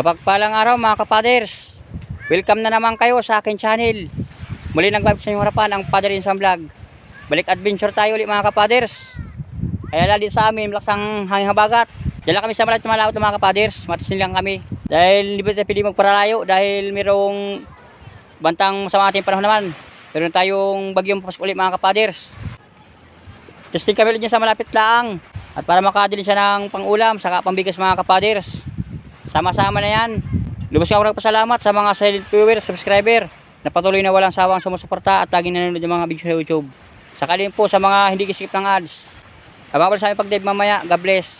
Mapagpalang araw mga kapaders. Welcome na naman kayo sa akin channel. Muli nagbabalik sa inyong harapan ang Father Insan Vlog. Balik adventure tayo ulit mga kapaders. Kaya lali sa amin, malakas ang hangin habagat. Lang kami sa malat malawot mga kapaders. Matasin lang kami. Dahil ba tayo pwede magparalayo dahil mayroong bantang masama ating panahon naman. Meron tayong bagyong pasok ulit mga kapaders. Testing kami ulit sa malapit lang. At para makadilin siya ng pangulam, saka pambigas mga kapaders. Sama-sama na yan. Lubos ka ako pasalamat sa mga silent viewers, subscriber na patuloy na walang sawang sumusuporta at laging nanonood ng mga videos sa YouTube. Sakalin po sa mga hindi kisikip ng ads. Abang sa aming pag-dive mamaya. God bless.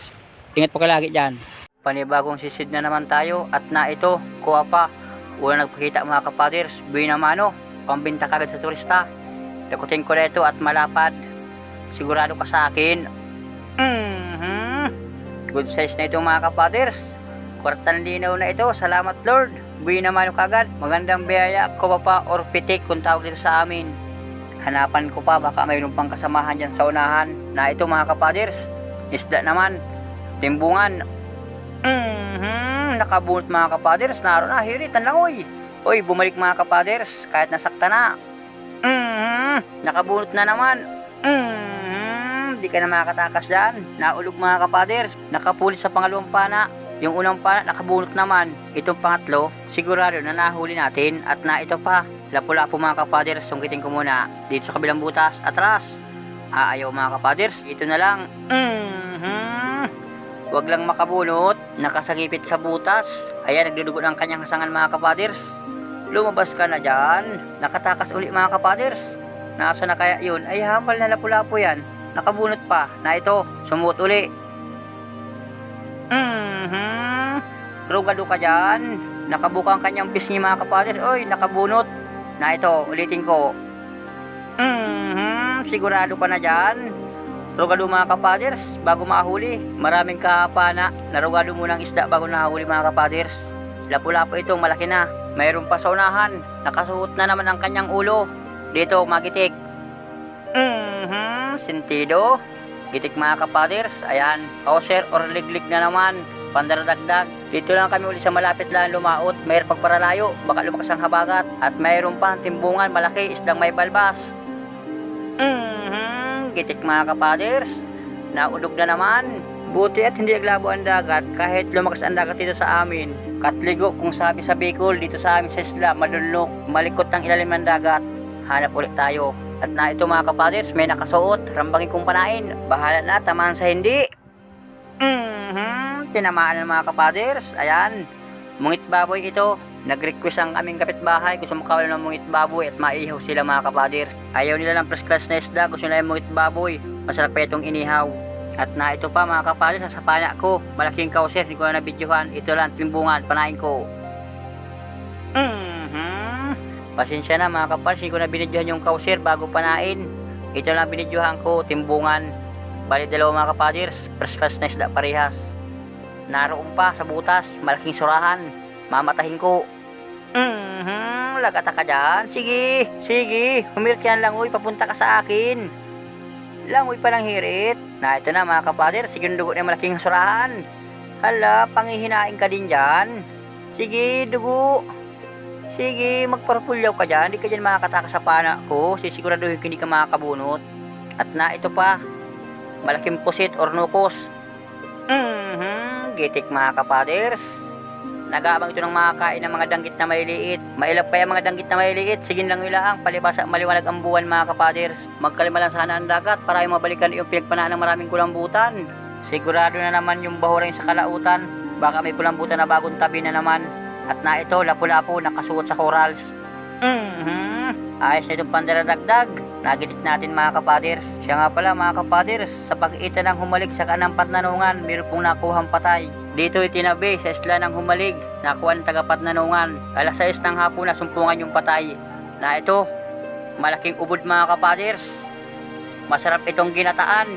Ingat po ka lagi dyan. Panibagong sisid na naman tayo at na ito, kuha pa. Una nagpakita mga kapaders, buhay na mano, pambinta kagad sa turista. Dakutin ko na ito at malapad. Sigurado ka sa akin. Mhm. Good size na ito mga kapaders. Kwartan linaw na ito. Salamat Lord. Buhay naman yung kagad. Magandang biyaya, kubapa or pitik kung tawag dito sa amin. Hanapan ko pa baka mayroon pang kasamahan dyan sa unahan na ito mga kapaders. Isda naman. Timbungan. Mhm. Nakabunot mga kapaders. Naroon na. Hirit. Ang langoy. Uy, bumalik mga kapaders. Kahit nasakta na. Mhm. Nakabunot na naman. Mhm. Di ka na makatakas dyan. Naulog mga kapaders. Nakapulit sa pangalawang pana. Yung unang pana nakabunot naman. Itong pangatlo, sigurado na nahuli natin at na ito pa. Lapu-lapu mga kapaders, sungkitin ko muna. Dito sa kabilang butas, atras. Aayaw mga kapaders, ito na lang. Mhm. Huwag lang makabunot, nakasagipit sa butas. Ayan, nagdudugo ng kanyang hasangan mga kapaders. Lumabas ka na dyan. Nakatakas uli mga kapaders. Nasa na kaya yun? Ay, hamal na lapu-lapu yan. Nakabunot pa na ito. Sumuot uli. Mhm. Rugado ka dyan. Nakabuka ang kanyang pisngi mga kapaders. Oy, nakabunot. Na ito, ulitin ko. Mhm. Sigurado ka na dyan. Rugado mga kapaders, bago mahuli. Maraming kahapana. Narugado mo ng isda bago nahuli mga kapaders. Lapu-lapu ito, malaki na. Mayroon pa sa. Nakasuot na naman ang kanyang ulo. Dito, magitik. Mhm. Sentido. Gitik mga kapaders. Ayan, kauser or liglig na naman. Pandaradagdag. Dito lang kami ulit sa malapit lang lumaot. Mayroon pagparalayo. Baka lumakas ang habagat. At mayroon pa timbungan malaki isdang may balbas. Mhm. Gitik mga kapaders. Naulog na naman. Buti at hindi naglabo ang dagat kahit lumakas ang dagat dito sa amin. Katligo kung sabi sa Bicol dito sa amin sa isla, malulok, malikot ng ilalim ng dagat. Hanap ulit tayo. At na ito mga kapaders, may nakasuot, rambangin kong panain. Bahala na, tamaan sa hindi. Mhm, tinamaan ng mga kapaders. Ayan, mungit baboy ito. Nag-request ang aming kapitbahay, gusto makawala ng mungit baboy at maihaw sila mga kapaders. Ayaw nila ng first class na isda, gusto nila yung mungit baboy. Masarap pa itong inihaw. At na ito pa mga kapaders, nasa pana ko. Malaking kauser, hindi ko na nabidyohan. Ito lang, timbungan, panain ko. Mhm. Pasensya na mga kapal, hindi ko na binidyohan yung kauser bago panain. Ito lang binidyohan ko, timbungan. Bali dalawa mga kapaders, first class na isda parehas. Naroon pa sa butas, malaking surahan. Mamatahin ko. Mhm, lagata ka dyan. Sige, sige, humirit yan langoy, papunta ka sa akin. Langoy pa lang hirit. Na ito na mga kapader, sige dugo na yung malaking surahan. Hala, pangihinain ka din dyan. Sige, dugo. Sige, magparapulyaw ka dyan. Hindi ka dyan makakatakas sa pana ko. Sisiguraduhin ko hindi ka makakabunot. At na ito pa, malaking pusit or nukos. Mhm, gitik mga kapaders. Nagabang ito ng mga ng mga danggit na maliliit. Mailap pa yung mga danggit na maliliit. Sige lang nilaang palibasa maliwanag ang buwan mga kapaders. Magkalima lang sana ang dagat para yung mabalikan yung pinagpanaan ng maraming kulambutan. Sigurado na naman yung bahura yung sa kalautan. Baka may kulambutan na bagong tabi na naman. At na ito, lapu-lapu, nakasuot sa corals. Mhm. Ayos na itong pandaradagdag. Nagitik natin mga kapaders. Siya nga pala mga kapaders, sa pag-ita ng humalik sa kanang patnanungan, meron pong nakuhang patay. Dito itinabi sa isla ng humalig, nakuha ng tagapatnanungan. Alas 6 ng hapon na sumpungan yung patay. Na ito, malaking ubod mga kapaders. Masarap itong ginataan.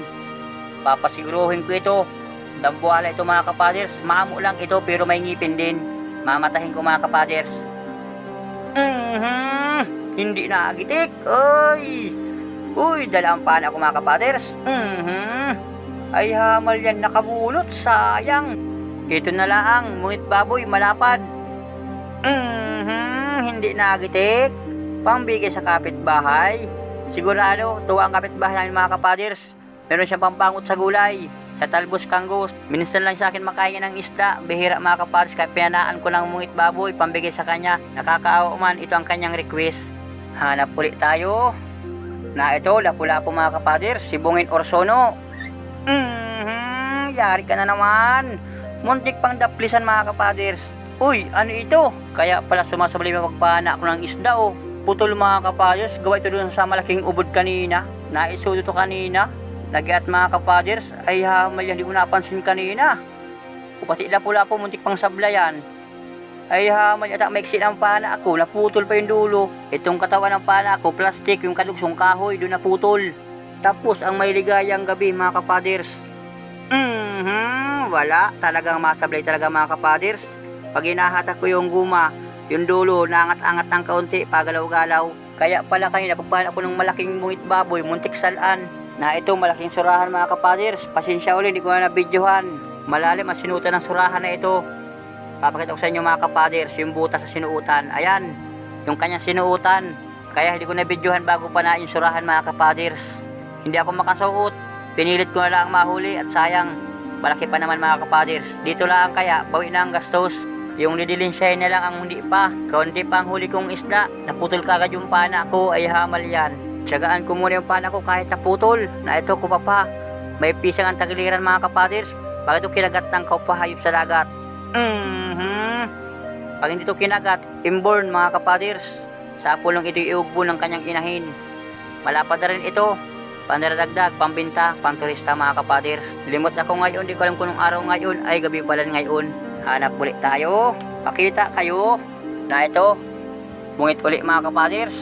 Papasiguruhin ko ito. Dambuhala ito mga kapaders. Maamo lang ito pero may ngipin din. Mamatahin ko mga kapaders. Mhm. Hindi na agitik. Oy. Uy, dala ang pana ko mga kapaders. Mhm. Ay hamal yan nakabunot. Sayang. ito na laang, mungit baboy, malapad. Mhm, hindi nagitik. Pambigay sa kapitbahay. Sigurado, tuwa ang kapitbahay namin mga kapaders. Meron siyang pampangot sa gulay. Sa talbos kanggos. Minsan lang sa akin makain ng isda. Bihira mga kapaders. Kaya pinanaan ko ng mungit baboy. Pambigay sa kanya. Nakakaawa man. Ito ang kanyang request. Hanap ulit tayo. Na ito, lapu-lapu mga kapaders. Sibungin Orsono. Mhm, yari ka na naman. Muntik pang daplisan mga kapaders. Uy, ano ito? Kaya pala sumasabali mapagpana ako ng isda oh. Putol mga kapaders, gawa ito doon sa malaking ubod kanina. Naisudo to kanina. Nagiat mga kapaders, ay hamal yan, di ko napansin kanina. O pati lapu-lapu, muntik pang sablayan. Ay hamal yata maiksi ng pana ako, naputol pa yung dulo. Itong katawan ng pana ako, plastic, yung kadugsong kahoy, doon naputol. Tapos ang may ligayang gabi mga kapaders. Mhm, wala. Talagang masablay talaga mga kapaders. Pag hinahatak ko yung guma, yung dulo, naangat-angat ng kaunti, pagalaw-galaw. Kaya pala kayo napagpahan ako ng malaking mungit baboy, muntik salan. Na ito, malaking surahan mga kapaders. Pasensya ulit, hindi ko na nabidyohan. Malalim ang sinutan ng surahan na ito. Papakita ko sa inyo mga kapaders, yung butas sa sinuutan. Ayan, yung kanyang sinuutan. Kaya hindi ko nabidyohan bago pa na yung surahan mga kapaders. Hindi ako makasuot. Pinilit ko na lang mahuli at sayang. Malaki pa naman mga kapaders. Dito lang kaya, bawi na ang gastos. Yung lidilinsyahin na lang ang hindi pa. Kaunti pa ang huli kong isda. Naputol kagad yung pana ko ay hamal yan. Tiyagaan ko muna yung pana ko kahit naputol. Na ito ko pa. May pisang ang tagiliran mga kapaders. Bakit ito kinagat ng kaupahayop sa dagat? Mhm. Pag hindi ito kinagat, inborn mga kapaders. Sa pulong ito iugbo ng kanyang inahin. Malapad na rin ito. Pandaradagdag, pambinta, panturista mga kapaders. Limot ako ngayon, di ko alam kung anong araw ngayon ay gabi pala ngayon. Hanap ulit tayo. Pakita kayo na ito. Bungit ulit mga kapaders.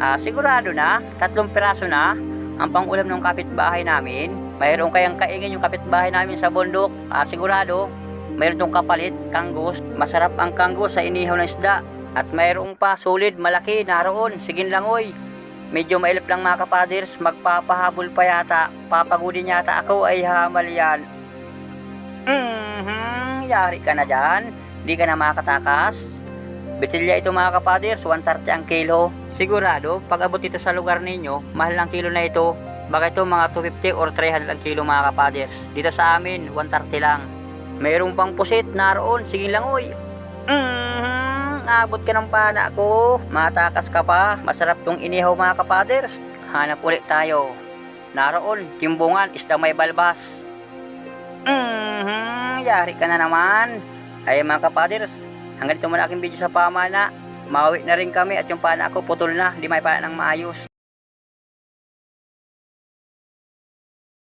Ah, sigurado na, tatlong piraso na ang pangulam ng kapitbahay namin. Mayroon kayang kaingin yung kapitbahay namin sa bundok. Ah, sigurado, mayroon tong kapalit, kanggos. Masarap ang kanggos sa inihaw ng isda. At mayroong pa, solid, malaki, naroon. Sigin lang oy. Medyo mailap lang mga kapaders, magpapahabol pa yata. Papagodin yata ako ay hamal yan. Mhm, yari ka na dyan. Di ka na makatakas. Bitilya ito mga kapaders, 130 ang kilo. Sigurado, pag abot ito sa lugar ninyo, mahal ang kilo na ito. Baka ito mga 250 or 300 ang kilo mga kapaders. Dito sa amin, 130 lang. Mayroong pang pusit, naroon. Sige lang oy. Mhm, abot ka ng pana ko. Matakas ka pa. Masarap tong inihaw mga kapaders. Hanap ulit tayo. Naroon, kimbungan, isda may balbas. Mhm, yari ka na naman. Ay mga kapaders, hanggang dito muna aking video sa pamana. Mawi na rin kami at yung pana ko putol na, hindi may pana ng maayos.